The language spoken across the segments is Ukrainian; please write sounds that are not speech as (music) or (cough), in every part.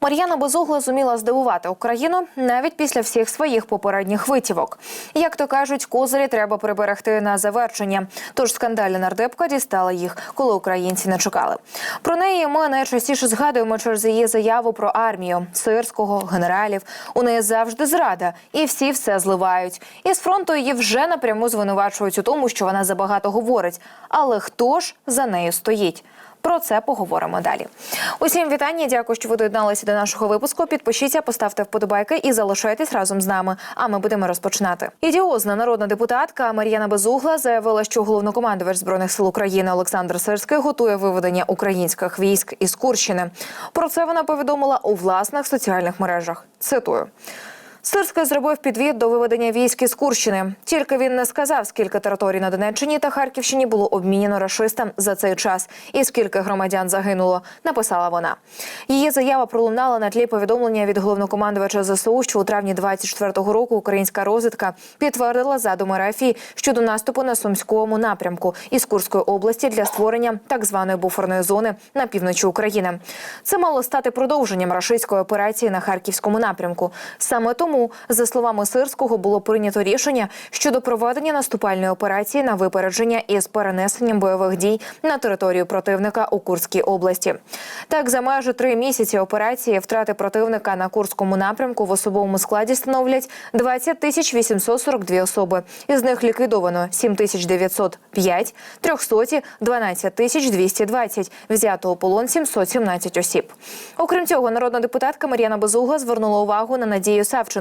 Мар'яна Безугла зуміла здивувати Україну навіть після всіх своїх попередніх витівок. Як то кажуть, козирі треба приберегти на завершення. Тож скандальна нардепка дістала їх, коли українці не чекали. Про неї ми найчастіше згадуємо через її заяву про армію сирського генералів. У неї завжди зрада, і всі все зливають. І з фронту її вже напряму звинувачують у тому, що вона забагато говорить. Але хто ж за нею стоїть? Про це поговоримо далі. Усім вітання. Дякую, що ви доєдналися до нашого випуску. Підпишіться, поставте вподобайки і залишайтесь разом з нами. А ми будемо розпочинати. Ідіозна народна депутатка Мар'яна Безугла заявила, що головнокомандувач збройних сил України Олександр Сирський готує виведення українських військ із Курщини. Про це вона повідомила у власних соціальних мережах. Цитую. Сирський зробив підвід до виведення військ із Курщини. Тільки він не сказав, скільки територій на Донеччині та Харківщині було обмінено рашистам за цей час, і скільки громадян загинуло. Написала вона. Її заява пролунала на тлі повідомлення від головнокомандувача ЗСУ, що у травні 24-го року українська розвідка підтвердила задуми РФ щодо наступу на сумському напрямку із Курської області для створення так званої буферної зони на півночі України. Це мало стати продовженням рашистської операції на харківському напрямку. Саме тому, за словами Сирського, було прийнято рішення щодо проведення наступальної операції на випередження із перенесенням бойових дій на територію противника у Курській області. Так, за майже три місяці операції втрати противника на Курському напрямку в особовому складі становлять 20 тисяч 842 особи. Із них ліквідовано 7 тисяч 905, трьохсоті 12 тисяч 220, взято у полон 717 осіб. Окрім цього, народна депутатка Мар'яна Безугла звернула увагу на Надію Савченко.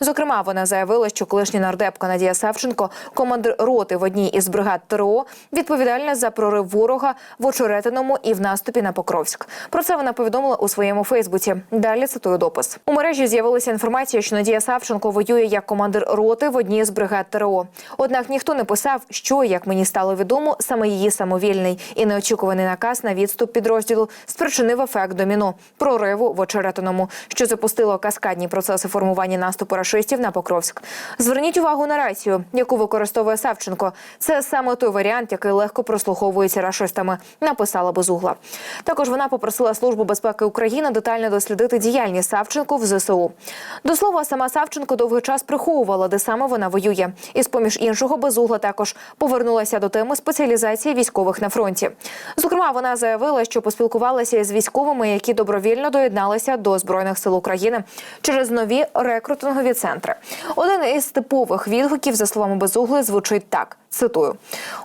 Зокрема, вона заявила, що колишня нардепка Надія Савченко, командир роти в одній із бригад ТРО, відповідальна за прорив ворога в очеретиному і в наступі на Покровськ. Про це вона повідомила у своєму Фейсбуці. Далі цитую допис. У мережі з'явилася інформація, що Надія Савченко воює як командир роти в одній з бригад ТРО. Однак ніхто не писав, що як мені стало відомо, саме її самовільний і неочікуваний наказ на відступ підрозділу спричинив ефект доміно прориву в очеретиному, що запустило каскадні процеси формування наступу рашистів на Покровськ. Зверніть увагу на рацію, яку використовує Савченко. Це саме той варіант, який легко прослуховується рашистами. Написала Безугла. Також вона попросила службу безпеки України детально дослідити діяльність Савченко в ЗСУ. До слова, сама Савченко довгий час приховувала, де саме вона воює. І з поміж іншого Безугла також повернулася до теми спеціалізації військових на фронті. Зокрема, вона заявила, що поспілкувалася із військовими, які добровільно доєдналися до збройних сил України через нові рекрутингові центри. Один із типових відгуків, за словами Безугли, звучить так. Цитую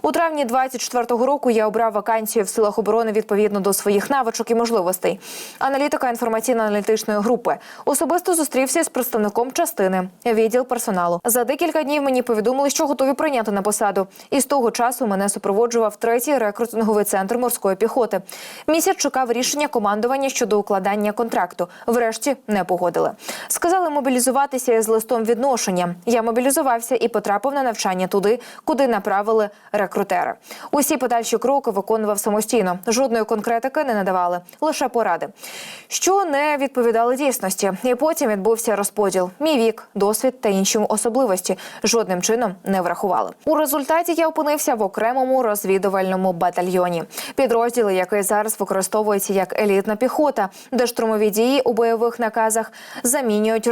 у травні 24-го року. Я обрав вакансію в силах оборони відповідно до своїх навичок і можливостей. Аналітика інформаційно-аналітичної групи особисто зустрівся з представником частини відділ персоналу. За декілька днів мені повідомили, що готові прийняти на посаду. І з того часу мене супроводжував третій рекрутинговий центр морської піхоти. Місяць чекав рішення командування щодо укладання контракту. Врешті не погодили. Сказали мобілізуватися із листом відношення. Я мобілізувався і потрапив на навчання туди, куди направили рекрутери. Усі подальші кроки виконував самостійно. Жодної конкретики не надавали, лише поради, що не відповідали дійсності. І потім відбувся розподіл. Мій вік, досвід та інші особливості жодним чином не врахували. У результаті я опинився в окремому розвідувальному батальйоні. Підрозділи, який зараз використовується як елітна піхота, де штурмові дії у бойових наказах замінюють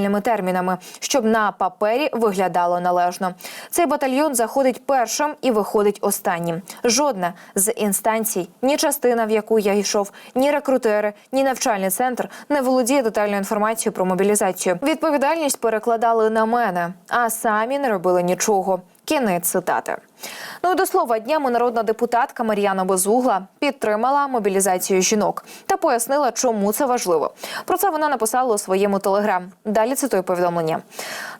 розвідувальними термінами, щоб на папері виглядало належно. Цей батальйон заходить першим і виходить останнім. Жодна з інстанцій, ні частина, в яку я йшов, ні рекрутери, ні навчальний центр не володіє детальною інформацією про мобілізацію. Відповідальність перекладали на мене, а самі не робили нічого. Кінець цитати. Ну і до слова, днями народна депутатка Мар'яна Безугла підтримала мобілізацію жінок та пояснила, чому це важливо. Про це вона написала у своєму телеграм. Далі цитую повідомлення.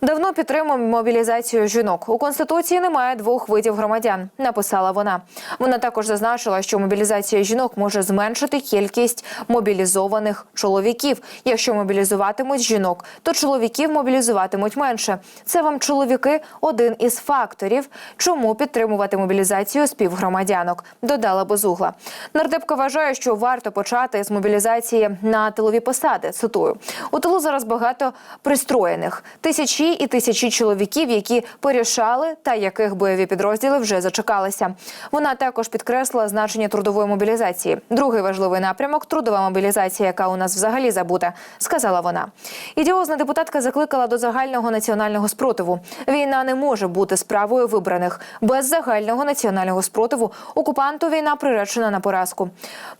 Давно підтримуємо мобілізацію жінок. У конституції немає двох видів громадян. Написала вона. Вона також зазначила, що мобілізація жінок може зменшити кількість мобілізованих чоловіків. Якщо мобілізуватимуть жінок, то чоловіків мобілізуватимуть менше. Це вам чоловіки один із факторів, чому підтримують підтримувати мобілізацію співгромадянок. Додала Безугла. Нардепка вважає, що варто почати з мобілізації на тилові посади. Цитую у тилу зараз багато пристроєних тисячі і тисячі чоловіків, які порішали та яких бойові підрозділи вже зачекалися. Вона також підкреслила значення трудової мобілізації. Другий важливий напрямок трудова мобілізація, яка у нас взагалі забута, сказала вона. Ідіозна депутатка закликала до загального національного спротиву. Війна не може бути справою вибраних без загального національного спротиву. Окупанту війна приречена на поразку.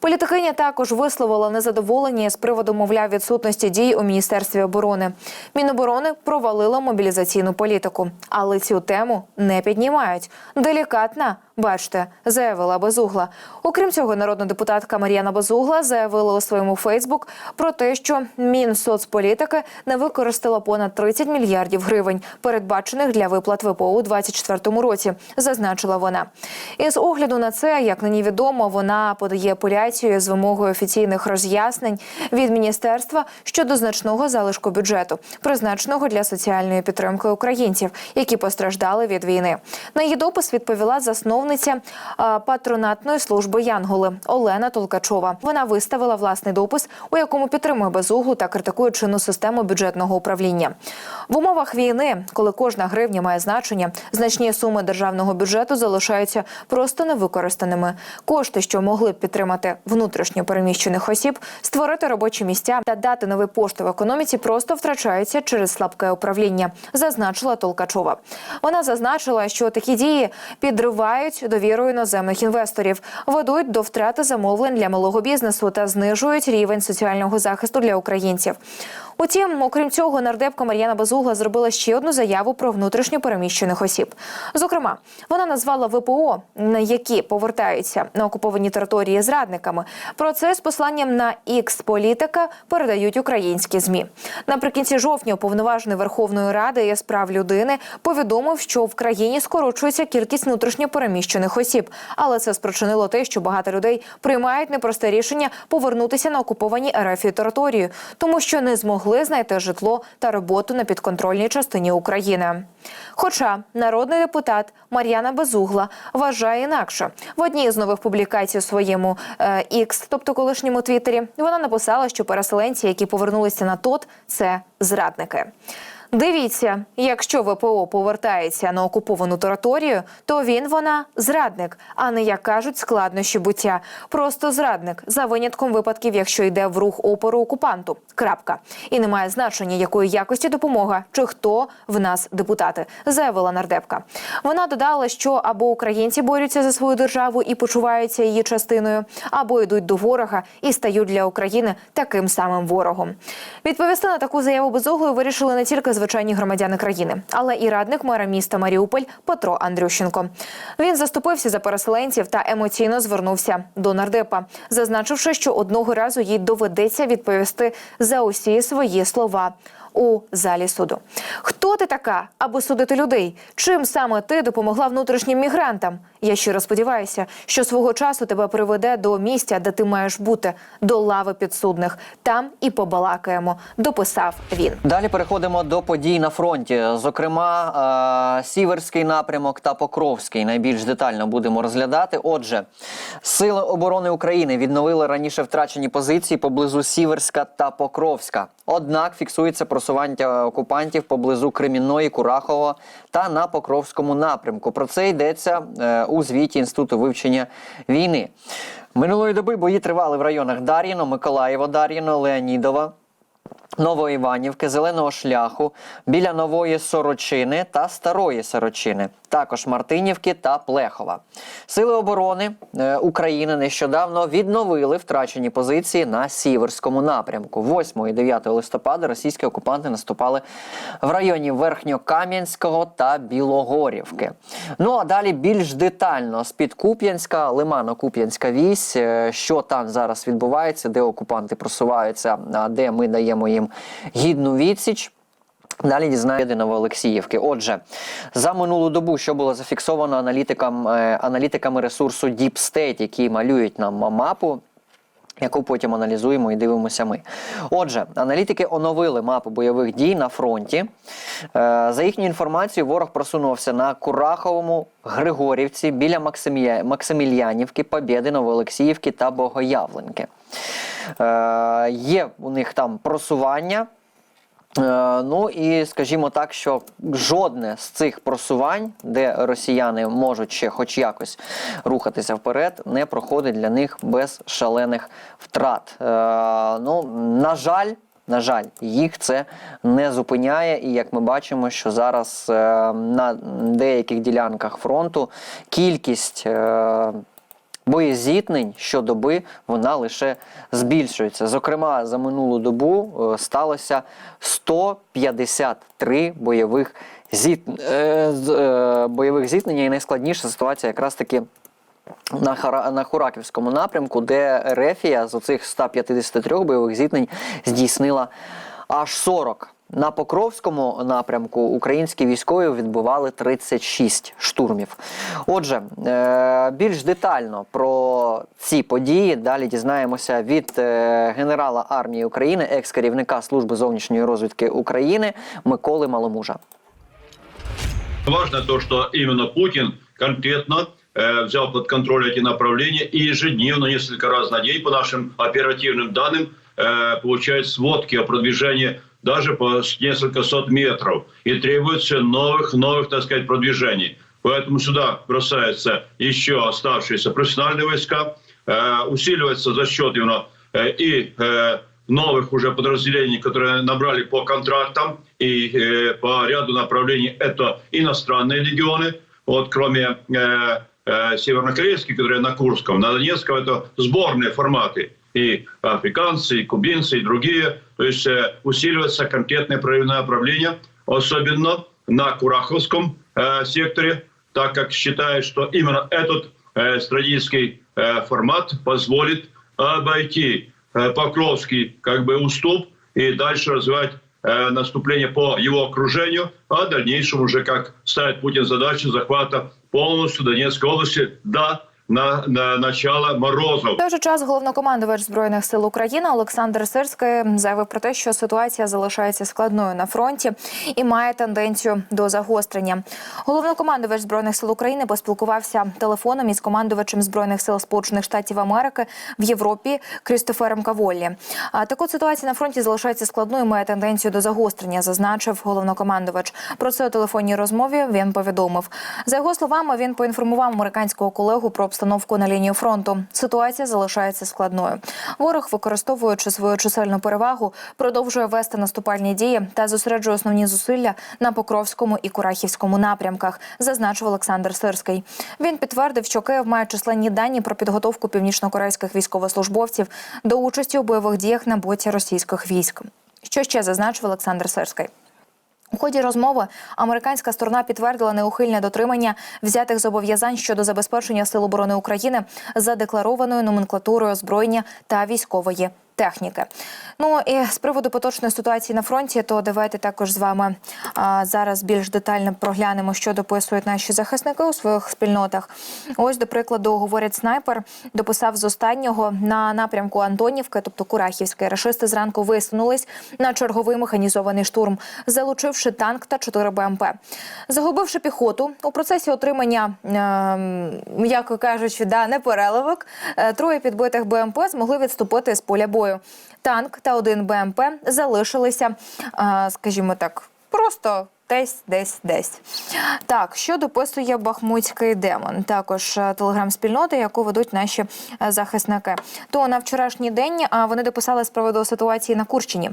Політикиня також висловила незадоволення з приводу, мовляв, відсутності дій у міністерстві оборони. Міноборони провалила мобілізаційну політику, але цю тему не піднімають. Делікатна, бачите, заявила Безугла. Окрім цього, народна депутатка Мар'яна Безугла заявила у своєму Фейсбук про те, що Мінсоцполітики не використала понад 30 мільярдів гривень, передбачених для виплат ВПО у 2024 році, зазначила вона. І з огляду на це, як нині відомо, вона подає апеляцію з вимогою офіційних роз'яснень від міністерства щодо значного залишку бюджету, призначеного для соціальної підтримки українців, які постраждали від війни. На її допис відповіла засновниця патронатної служби Янголи Олена Толкачова. Вона виставила власний допис, у якому підтримує безуглу та критикує чинну систему бюджетного управління. В умовах війни, коли кожна гривня має значення, значні суми державного бюджету залишаються просто невикористаними. Кошти, що могли б підтримати внутрішньо переміщених осіб, створити робочі місця та дати новий поштовх економіці, просто втрачаються через слабке управління, зазначила Толкачова. Вона зазначила, що такі дії підривають довіру іноземних інвесторів, ведуть до втрати замовлень для малого бізнесу та знижують рівень соціального захисту для українців. Утім, окрім цього, нардепка Мар'яна Базугла зробила ще одну заяву про внутрішньо переміщених осіб. Зокрема, вона назвала ВПО, на які повертаються на окуповані території зрадниками. Про це з посланням на ікс політика передають українські змі. Наприкінці жовтня уповноважений Верховної Ради із прав людини повідомив, що в країні скорочується кількість внутрішньо переміщених осіб, але це спричинило те, що багато людей приймають непросте рішення повернутися на окуповані РФ території, тому що не змогли знайти житло та роботу на підконтрольній частині України. Хоча народний депутат Мар'яна Безугла вважає інакше в одній з нових публікацій у своєму е, X, тобто колишньому Твіттері, вона написала, що переселенці, які повернулися на ТОТ, це зрадники. Дивіться, якщо ВПО повертається на окуповану територію, то він вона зрадник, а не як кажуть складнощі буття. Просто зрадник за винятком випадків, якщо йде в рух опору окупанту. Крапка. І немає значення, якої якості допомога чи хто в нас депутати, заявила нардепка. Вона додала, що або українці борються за свою державу і почуваються її частиною, або йдуть до ворога і стають для України таким самим ворогом. Відповісти на таку заяву безуглою вирішили не тільки звичайні громадяни країни, але і радник мера міста Маріуполь Петро Андрющенко. Він заступився за переселенців та емоційно звернувся до нардепа, зазначивши, що одного разу їй доведеться відповісти за усі свої слова. У залі суду хто ти така, аби судити людей? Чим саме ти допомогла внутрішнім мігрантам? Я щиро сподіваюся, що свого часу тебе приведе до місця, де ти маєш бути, до лави підсудних. Там і побалакаємо. Дописав він. Далі переходимо до подій на фронті. Зокрема, е, Сіверський напрямок та Покровський. Найбільш детально будемо розглядати. Отже, Сили оборони України відновили раніше втрачені позиції поблизу Сіверська та Покровська. Однак фіксується просування окупантів поблизу Кремінної, Курахова та на Покровському напрямку. Про це йдеться е, у звіті Інституту вивчення війни. Минулої доби бої тривали в районах Дар'їно, Миколаєво, Дар'їно, Леонідова. Новоіванівки, Зеленого шляху, біля Нової Сорочини та Старої Сорочини, також Мартинівки та Плехова. Сили оборони е, України нещодавно відновили втрачені позиції на Сіверському напрямку. 8 і 9 листопада російські окупанти наступали в районі Верхньокам'янського та Білогорівки. Ну а далі більш детально з-під Куп'янська, Лимано-Куп'янська вісь, е, що там зараз відбувається, де окупанти просуваються, а де ми даємо їм гідну відсіч. Далі дізнаєте Новоолексіївки. Отже, за минулу добу, що було зафіксовано аналітикам, е, аналітиками ресурсу Deep State, які малюють нам мапу. Яку потім аналізуємо і дивимося ми. Отже, аналітики оновили мапу бойових дій на фронті. Е, За їхню інформацією, ворог просунувся на Кураховому, Григорівці, біля Максимільянівки, Побєди, Новоолексіївки та Богоявленки. Е, Є у них там просування. Е, Ну і скажімо так, що жодне з цих просувань, де росіяни можуть ще хоч якось рухатися вперед, не проходить для них без шалених втрат. Е, Ну, на жаль. На жаль, їх це не зупиняє, і як ми бачимо, що зараз е, на деяких ділянках фронту кількість е, боєзіткнень щодоби вона лише збільшується. Зокрема, за минулу добу е, сталося 153 бойових зіт... е, е, бойових зіткнення, і найскладніша ситуація якраз таки. На, Хара... на Хураківському напрямку, де Рефія з оцих 153 бойових зіткнень здійснила аж 40. На Покровському напрямку українські військові відбували 36 штурмів. Отже, е, більш детально про ці події далі дізнаємося від е, генерала армії України, екс-керівника служби зовнішньої розвідки України Миколи Маломужа. Важно то, что именно Путин конкретно э, взял под контроль эти направления и ежедневно, несколько раз на день, по нашим оперативным данным, э, получает сводки о продвижении даже по несколько сот метров. И требуется новых, новых, так сказать, продвижений. Поэтому сюда бросаются еще оставшиеся профессиональные войска, э, усиливается за счет именно э, и э, новых уже подразделений, которые набрали по контрактам и э, по ряду направлений это иностранные легионы, вот кроме э, э, севернокорейских, которые на Курском, на Донецком это сборные форматы и африканцы, и кубинцы, и другие. То есть э, усиливается конкретное проявленное направление, особенно на Кураховском э, секторе, так как считают, что именно этот э, стратегический э, формат позволит обойти э, Покровский как бы уступ и дальше развивать э, наступление по его окружению, а в дальнейшем уже как ставит Путин задачу захвата полностью Донецкой области до на, на начала Морозов. В той же час головнокомандувач збройних сил України Олександр Сирський заявив про те, що ситуація залишається складною на фронті і має тенденцію до загострення. Головнокомандувач збройних сил України поспілкувався телефоном із командувачем збройних сил Сполучених Штатів Америки в Європі Крістофером Каволлі. А так от ситуація на фронті залишається складною, має тенденцію до загострення, зазначив головнокомандувач. Про це у телефонній розмові він повідомив. За його словами, він поінформував американського колегу про обстановку на лінії фронту. Ситуація залишається складною. Ворог, використовуючи свою чисельну перевагу, продовжує вести наступальні дії та зосереджує основні зусилля на Покровському і Курахівському напрямках, зазначив Олександр Сирський. Він підтвердив, що Київ має численні дані про підготовку північнокорейських військовослужбовців до участі у бойових діях на боці російських військ. Що ще зазначив Олександр Сирський? У ході розмови американська сторона підтвердила неухильне дотримання взятих зобов'язань щодо забезпечення сил оборони України за декларованою номенклатурою озброєння та військової техніки. Ну і з приводу поточної ситуації на фронті, то давайте також з вами а, зараз більш детально проглянемо, що дописують наші захисники у своїх спільнотах. Ось, до прикладу, говорять снайпер, дописав з останнього на напрямку Антонівки, тобто Курахівської. Рашисти зранку висунулись на черговий механізований штурм, залучивши танк та 4 БМП. Загубивши піхоту у процесі отримання, е, м'яко кажучи, да, непереливок, е, троє підбитих БМП змогли відступити з поля бою. Танк та один БМП залишилися, е, скажімо так, просто. Десь, десь, десь. Так, що дописує Бахмутський демон, також е, телеграм-спільноти, яку ведуть наші е, захисники. То на вчорашній день вони дописали з приводу ситуації на Курщині.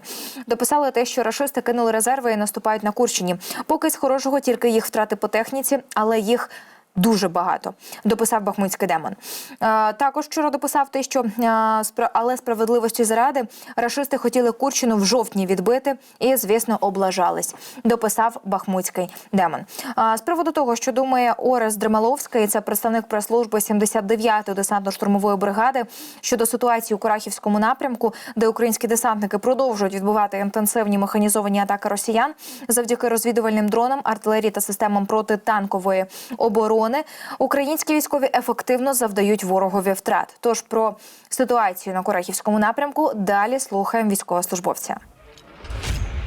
Дописали те, що рашисти кинули резерви і наступають на Курщині. Поки з хорошого тільки їх втрати по техніці, але їх. Дуже багато дописав Бахмутський демон. Е, також вчора дописав те, що е, але справедливості заради рашисти хотіли Курщину в жовтні відбити і, звісно, облажались. Дописав Бахмутський демон. Е, з приводу того, що думає Орес Дремаловський, це представник прес-служби 79-ї десантно-штурмової бригади щодо ситуації у Курахівському напрямку, де українські десантники продовжують відбувати інтенсивні механізовані атаки росіян завдяки розвідувальним дронам, артилерії та системам протитанкової оборони. Дрони, українські військові ефективно завдають ворогові втрат. Тож про ситуацію на Курахівському напрямку далі слухаємо військовослужбовця.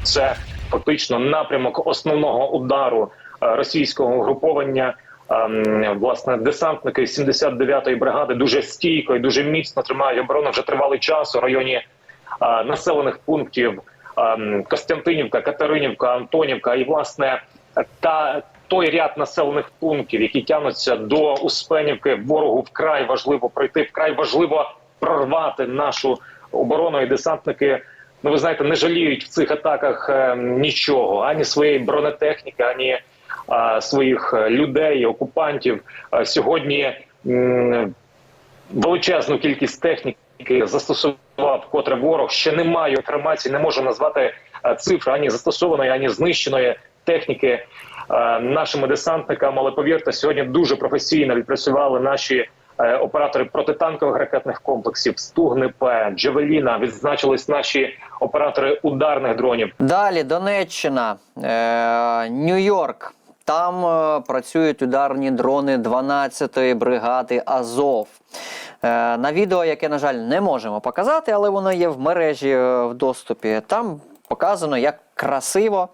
це фактично напрямок основного удару е, російського угруповання. Ем, Власне, десантники 79-ї бригади дуже стійко і дуже міцно тримають оборону вже тривалий час у районі е, населених пунктів ем, Костянтинівка, Катеринівка, Антонівка і власне та той ряд населених пунктів, які тягнуться до Успенівки, ворогу вкрай важливо пройти, вкрай важливо прорвати нашу оборону і десантники. Ну, ви знаєте, не жаліють в цих атаках е, нічого ані своєї бронетехніки, ані е, своїх е, людей, окупантів. Е, сьогодні м, величезну кількість техніки застосував котре ворог. Ще немає інформації, не можу назвати е, цифр ані застосованої, ані знищеної техніки е, нашими десантниками. Але повірте, сьогодні дуже професійно відпрацювали наші. е, Оператори протитанкових ракетних комплексів Стугни-П, Джевеліна відзначились наші оператори ударних дронів. Далі Донеччина, е, Нью-Йорк. Там е, працюють ударні дрони 12-ї бригади Азов. Е, на відео, яке, на жаль, не можемо показати, але воно є в мережі е, в доступі. Там показано, як красиво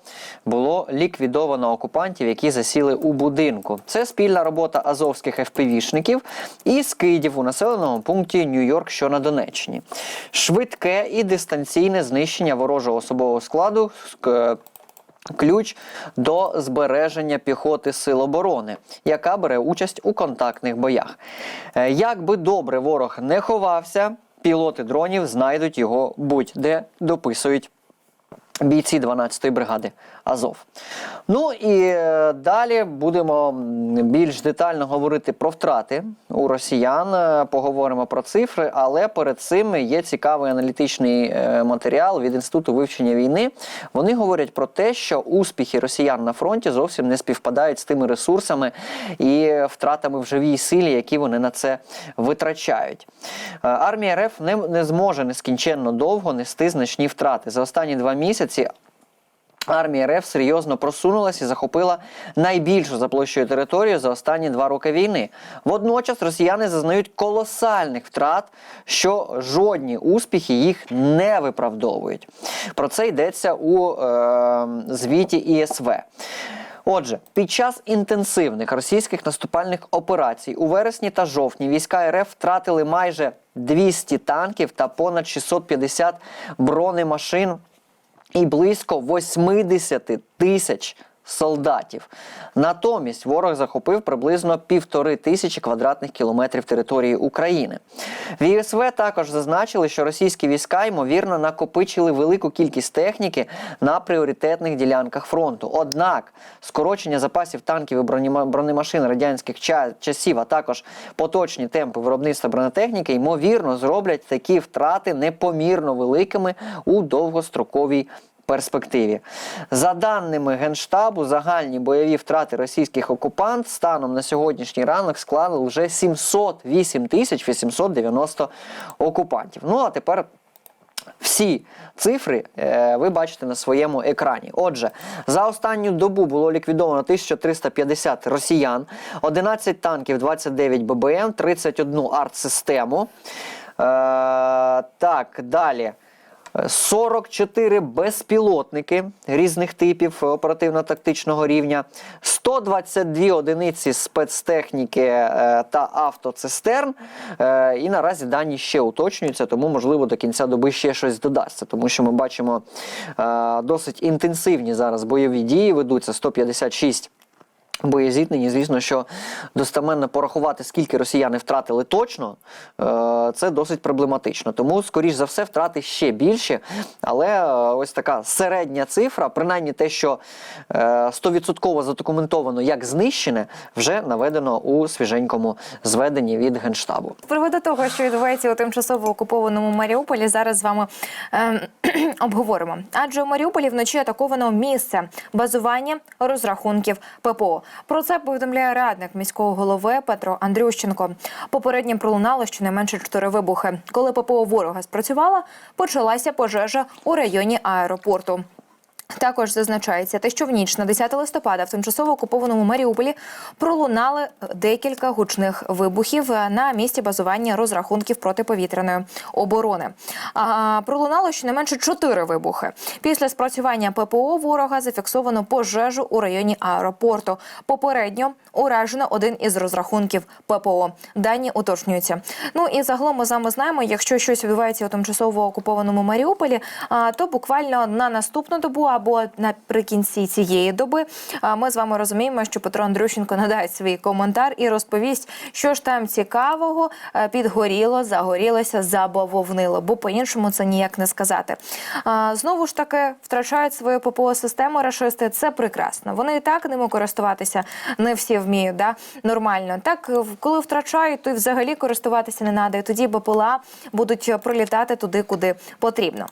було ліквідовано окупантів, які засіли у будинку. Це спільна робота азовських ФПВ-шників і скидів у населеному пункті Нью-Йорк, що на Донеччині. Швидке і дистанційне знищення ворожого особового складу. ск- Ключ до збереження піхоти сил оборони, яка бере участь у контактних боях. Е, Як би добре ворог не ховався, пілоти дронів знайдуть його будь-де, дописують бійці 12-ї бригади Азов. Ну і е, далі будемо більш детально говорити про втрати у росіян. е, Поговоримо про цифри, але перед цим є цікавий аналітичний е, матеріал від інституту вивчення війни. Вони говорять про те, що успіхи росіян на фронті зовсім не співпадають з тими ресурсами і втратами в живій силі, які вони на це витрачають. Армія РФ не, не зможе нескінченно довго нести значні втрати. За останні два місяці Армія РФ серйозно просунулася і захопила найбільшу за площею територію за останні два роки війни. Водночас росіяни зазнають колосальних втрат, що жодні успіхи їх не виправдовують. Про це йдеться у е, звіті ІСВ. Отже, під час інтенсивних російських наступальних операцій у вересні та жовтні війська РФ втратили майже 200 танків та понад 650 бронемашин і близько 80 тисяч солдатів. Натомість ворог захопив приблизно півтори тисячі квадратних кілометрів території України. В ІСВ також зазначили, що російські війська ймовірно накопичили велику кількість техніки на пріоритетних ділянках фронту. Однак скорочення запасів танків і бронемашин радянських часів, а також поточні темпи виробництва бронетехніки, ймовірно, зроблять такі втрати непомірно великими у довгостроковій перспективі. За даними Генштабу, загальні бойові втрати російських окупант станом на сьогоднішній ранок склали вже 708 тисяч 890 окупантів. Ну а тепер всі цифри е, ви бачите на своєму екрані. Отже, за останню добу було ліквідовано 1350 росіян, 11 танків, 29 ББМ, 31 артсистему. Е, так, далі. 44 безпілотники різних типів оперативно-тактичного рівня, 122 одиниці спецтехніки е, та автоцистерн. Е, І наразі дані ще уточнюються, тому можливо до кінця доби ще щось додасться, тому що ми бачимо е, досить інтенсивні зараз бойові дії ведуться 156 Боєзіткнені, звісно, що достеменно порахувати, скільки росіяни втратили точно, е, це досить проблематично. Тому, скоріш за все, втрати ще більші. Але е, ось така середня цифра, принаймні те, що е, 100% задокументовано як знищене, вже наведено у свіженькому зведенні від Генштабу. Приводу того, що відбувається у тимчасово окупованому Маріуполі, зараз з вами ем, (clears throat) обговоримо. Адже у Маріуполі вночі атаковано місце базування розрахунків ППО. Про це повідомляє радник міського голови Петро Андрющенко. Попереднім пролунало щонайменше чотири вибухи. Коли ППО ворога спрацювала, почалася пожежа у районі аеропорту. Також зазначається те, що в ніч на 10 листопада в тимчасово окупованому Маріуполі пролунали декілька гучних вибухів на місці базування розрахунків протиповітряної оборони. А, пролунало щонайменше чотири вибухи. Після спрацювання ППО ворога зафіксовано пожежу у районі аеропорту. Попередньо уражено один із розрахунків ППО. Дані уточнюються. Ну і загалом ми з вами знаємо, якщо щось відбувається у тимчасово окупованому Маріуполі, а, то буквально на наступну добу або наприкінці цієї доби ми з вами розуміємо, що Петро Андрющенко надасть свій коментар і розповість, що ж там цікавого е, підгоріло, загорілося, забавовнило, бо по-іншому це ніяк не сказати. Знову ж таки втрачають свою ППО систему рашисти. Це прекрасно. Вони і так ними користуватися не всі вміють. Да? Нормально. Так, коли втрачають, то й взагалі користуватися не треба. І тоді БПЛА будуть прилітати туди, куди потрібно.